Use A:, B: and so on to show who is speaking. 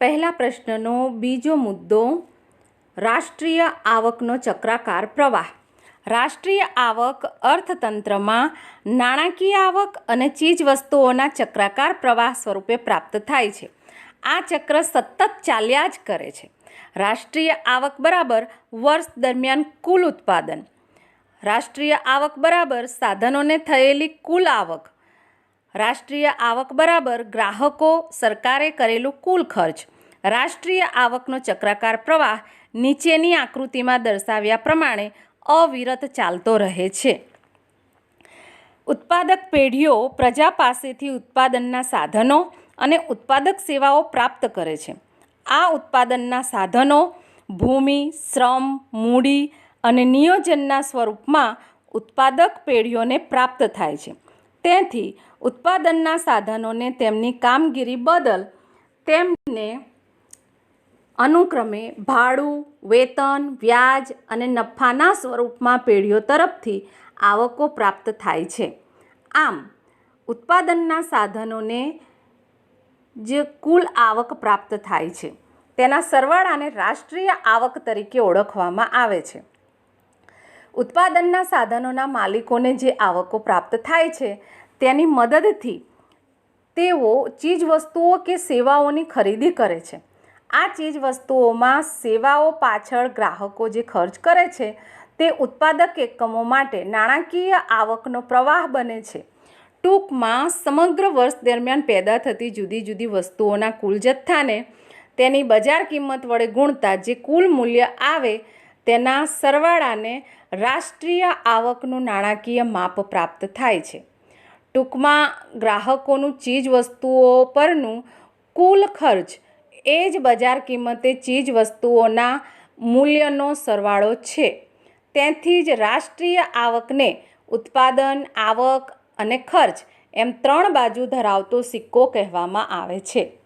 A: પહેલા પ્રશ્નનો બીજો મુદ્દો, રાષ્ટ્રીય આવકનો ચક્રાકાર પ્રવાહ. રાષ્ટ્રીય આવક અર્થતંત્રમાં નાણાકીય આવક અને ચીજવસ્તુઓના ચક્રાકાર પ્રવાહ સ્વરૂપે પ્રાપ્ત થાય છે. આ ચક્ર સતત ચાલ્યા જ કરે છે. રાષ્ટ્રીય આવક બરાબર વર્ષ દરમિયાન કુલ ઉત્પાદન. રાષ્ટ્રીય આવક બરાબર સાધનોને થયેલી કુલ આવક. રાષ્ટ્રીય આવક બરાબર ગ્રાહકો સરકારે કરેલું કુલ ખર્ચ. રાષ્ટ્રીય આવકનો ચક્રાકાર પ્રવાહ નીચેની આકૃતિમાં દર્શાવ્યા પ્રમાણે અવિરત ચાલતો રહે છે. ઉત્પાદક પેઢીઓ પ્રજા પાસેથી ઉત્પાદનના સાધનો અને ઉત્પાદક સેવાઓ પ્રાપ્ત કરે છે. આ ઉત્પાદનના સાધનો ભૂમિ, શ્રમ, મૂડી અને નિયોજનના સ્વરૂપમાં ઉત્પાદક પેઢીઓને પ્રાપ્ત થાય છે. તેથી ઉત્પાદનના સાધનોને તેમની કામગીરી બદલ તેમને અનુક્રમે ભાડું, વેતન, વ્યાજ અને નફાના સ્વરૂપમાં પેઢીઓ તરફથી આવકો પ્રાપ્ત થાય છે. આમ, ઉત્પાદનના સાધનોને જે કુલ આવક પ્રાપ્ત થાય છે. તેના સરવાળાને રાષ્ટ્રીય આવક તરીકે ઓળખવામાં આવે છે. ઉત્પાદનના સાધનોના માલિકોને જે આવકો પ્રાપ્ત થાય છે, તેની મદદથી તેઓ ચીજવસ્તુઓ કે સેવાઓની ખરીદી કરે છે. આ ચીજવસ્તુઓમાં સેવાઓ પાછળ ગ્રાહકો જે ખર્ચ કરે છે, તે ઉત્પાદક એકમો માટે નાણાકીય આવકનો પ્રવાહ બને છે. ટૂંકમાં, સમગ્ર વર્ષ દરમિયાન પેદા થતી જુદી જુદી વસ્તુઓના કુલ જથ્થાને તેની બજાર કિંમત વડે ગુણતા જે કુલ મૂલ્ય આવે તેના સરવાળાને રાષ્ટ્રીય આવકનું નાણાકીય માપ પ્રાપ્ત થાય છે. ટૂંકમાં ગ્રાહકોનું ચીજ વસ્તુઓ પરનું કુલ ખર્ચ એ જ બજાર કિંમતે ચીજ વસ્તુઓના મૂલ્યનો સરવાળો છે. તેથી જ રાષ્ટ્રીય આવકને ઉત્પાદન, આવક અને ખર્ચ એમ ત્રણ બાજુ ધરાવતો સિક્કો કહેવામાં આવે છે.